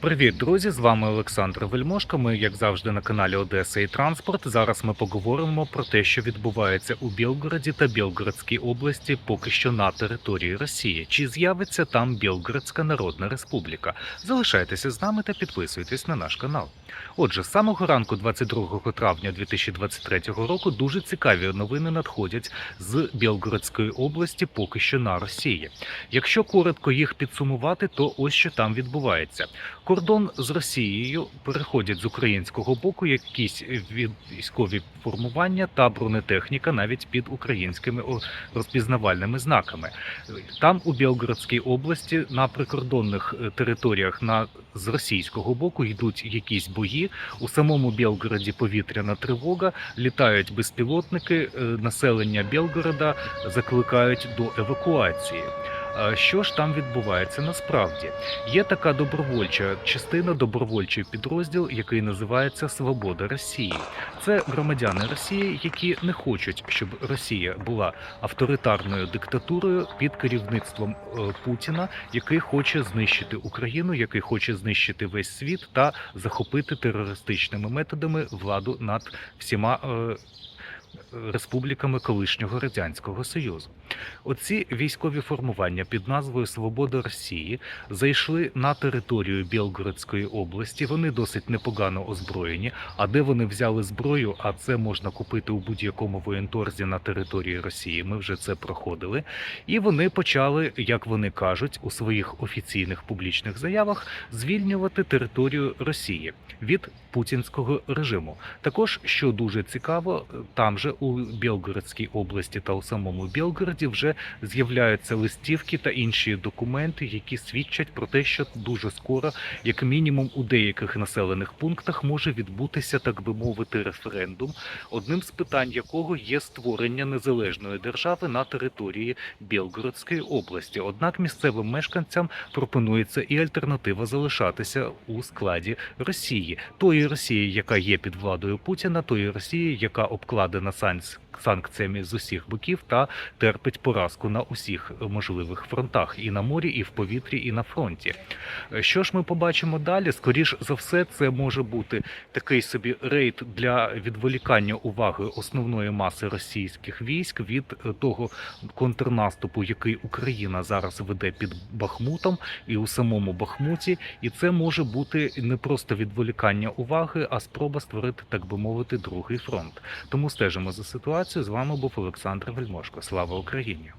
Привіт, друзі! З вами Олександр Вельмошко. Ми, як завжди, на каналі Одеса і Транспорт. Зараз ми поговоримо про те, що відбувається у Білгороді та Білгородській області, поки що на території Росії. Чи з'явиться там Білгородська Народна Республіка? Залишайтеся з нами та підписуйтесь на наш канал. Отже, з самого ранку, 22 травня 2023 року, дуже цікаві новини надходять з Білгородської області, поки що на Росії. Якщо коротко їх підсумувати, то ось що там відбувається. Кордон з Росією переходять з українського боку якісь військові формування та бронетехніка навіть під українськими розпізнавальними знаками. Там у Білгородській області на прикордонних е, територіях на з російського боку йдуть якісь бої. У самому Білгороді повітряна тривога, літають безпілотники. е, Населення Білгорода закликають до евакуації. Що ж там відбувається насправді? Є така добровольча частина, добровольчий підрозділ, який називається Свобода Росії. Це громадяни Росії, які не хочуть, щоб Росія була авторитарною диктатурою під керівництвом е, Путіна, який хоче знищити Україну, який хоче знищити весь світ та захопити терористичними методами владу над всіма. Республіками колишнього радянського союзу, оці військові формування під назвою Свобода Росії зайшли на територію Білгородської області. Вони досить непогано озброєні. А де вони взяли зброю? А це можна купити у будь-якому воєнторзі на території Росії. Ми вже це проходили. І вони почали, як вони кажуть, у своїх офіційних публічних заявах звільнювати територію Росії від путінського режиму. Також, що дуже цікаво, там же у Білгородській області та у самому Білгороді вже з'являються листівки та інші документи, які свідчать про те, що дуже скоро, як мінімум, у деяких населених пунктах може відбутися, так би мовити, референдум, одним з питань якого є створення незалежної держави на території Білгородської області. Однак місцевим мешканцям пропонується і альтернатива залишатися у складі Росії, тої Росії, яка є під владою Путіна, тої Росії, яка обкладена санкціями санкціями з усіх боків та терпить поразку на усіх можливих фронтах і на морі, і в повітрі, і на фронті. Що ж ми побачимо далі? Скоріш за все, це може бути такий собі рейд для відволікання уваги основної маси російських військ від е, того контрнаступу, який Україна зараз веде під Бахмутом і у самому Бахмуті. І це може бути не просто відволікання уваги, а спроба створити, так би мовити, другий фронт. Тому стежимо за ситуацією. З вами був Олександр Вельмошко. Слава Україні!